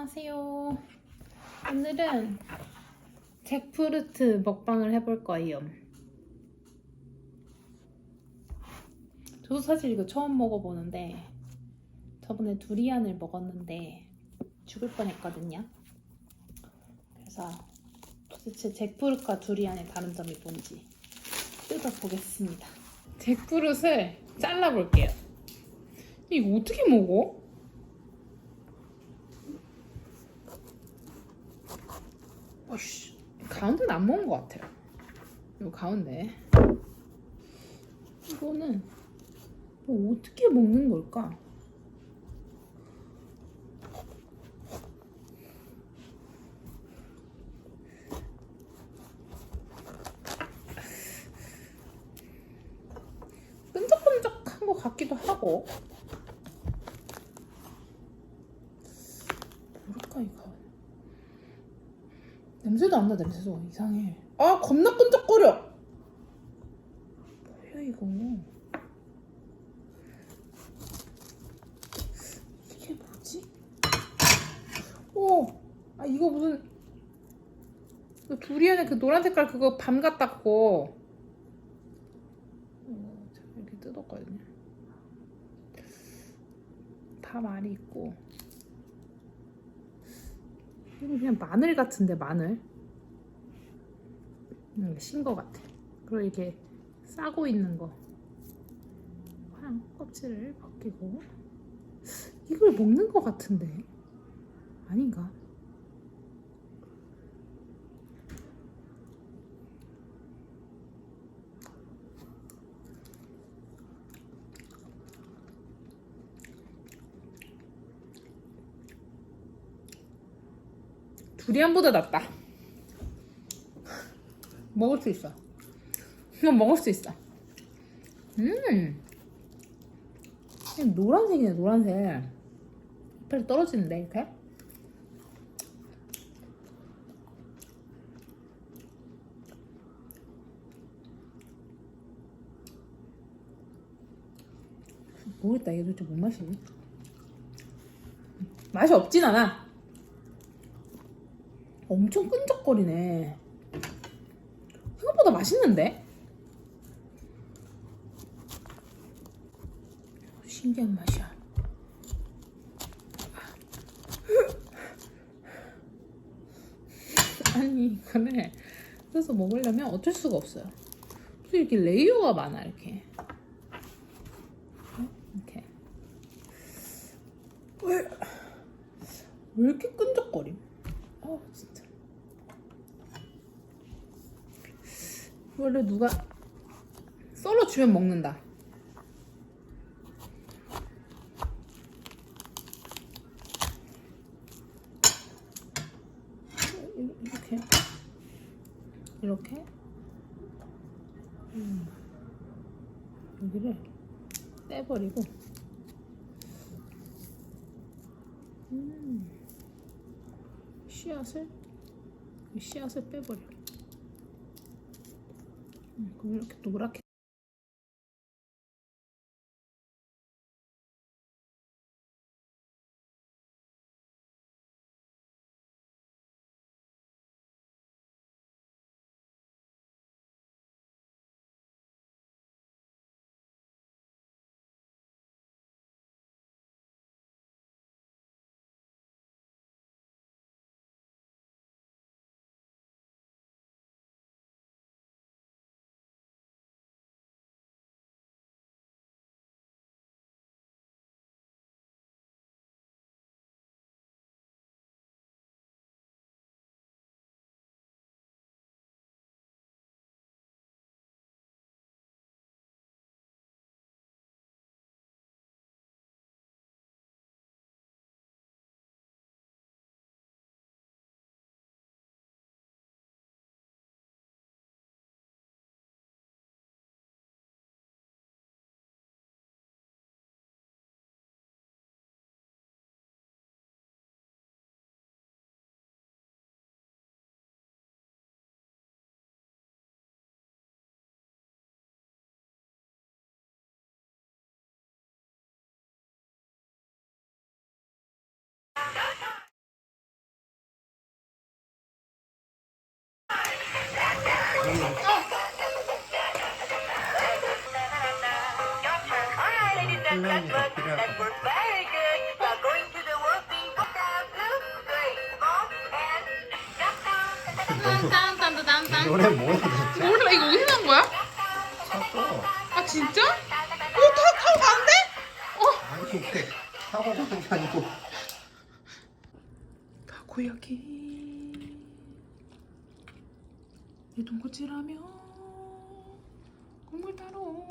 안녕하세요. 오늘은 잭프루트 먹방을 해볼 거예요. 저도 사실 이거 처음 먹어보는데 저번에 두리안을 먹었는데 죽을 뻔했거든요. 그래서 도대체 잭프루트과 두리안의 다른 점이 뭔지 뜯어보겠습니다. 잭프루트를 잘라볼게요. 이거 어떻게 먹어? 어씨 가운데는 안 먹은 것 같아요. 이 가운데 이거는 뭐 어떻게 먹는 걸까? 끈적끈적한 것 같기도 하고 뭘까 이거 냄새도 안 나 냄새도 이상해. 아 겁나 끈적거려. 뭐야 이거? 이게 뭐지? 오! 아 이거 무슨 이거 두리안에 그 노란 색깔 그거 밤 같다고. 어, 이렇게 뜯었거든요 밤 알이 있고 그냥 마늘 같은데 마늘? 음, 신거 같아. 그리고 이렇게 싸고 있는 거. 그냥 껍질을 벗기고. 이걸 먹는 거 같은데? 아닌가? 두리안보다 낫다. 먹을 수 있어. 이건 먹을 수 있어. 음. 노란색이네, 노란색. 이빨이 떨어지는데, 이렇게? 모르겠다, 이게 도대체 뭔 맛이니? 맛이 없진 않아. 엄청 끈적거리네. 생각보다 맛있는데? 신기한 맛이야. 아니, 이거를 그래서 먹으려면 어쩔 수가 없어요. 무슨 이렇게 레이어가 많아, 이렇게. 어? 이렇게. 왜, 왜 이렇게 끈적거림? 어, 진짜. 원래 누가 썰어 주면 먹는다. 이렇게 이렇게 음. 여기를 떼버리고 음. 씨앗을 이 씨앗을 빼버려. 음, 이렇게 노랗게 것 같아. Down. 딴딴딴딴. 노래 뭐야 대체? 몰라 이거 어디서 난 거야? 샀어. 아 진짜? 어 타, 타고 가는데? 어. 아니 이게 타고 가는 게 아니고. 타코야키 내 돈코츠라면 국물 따로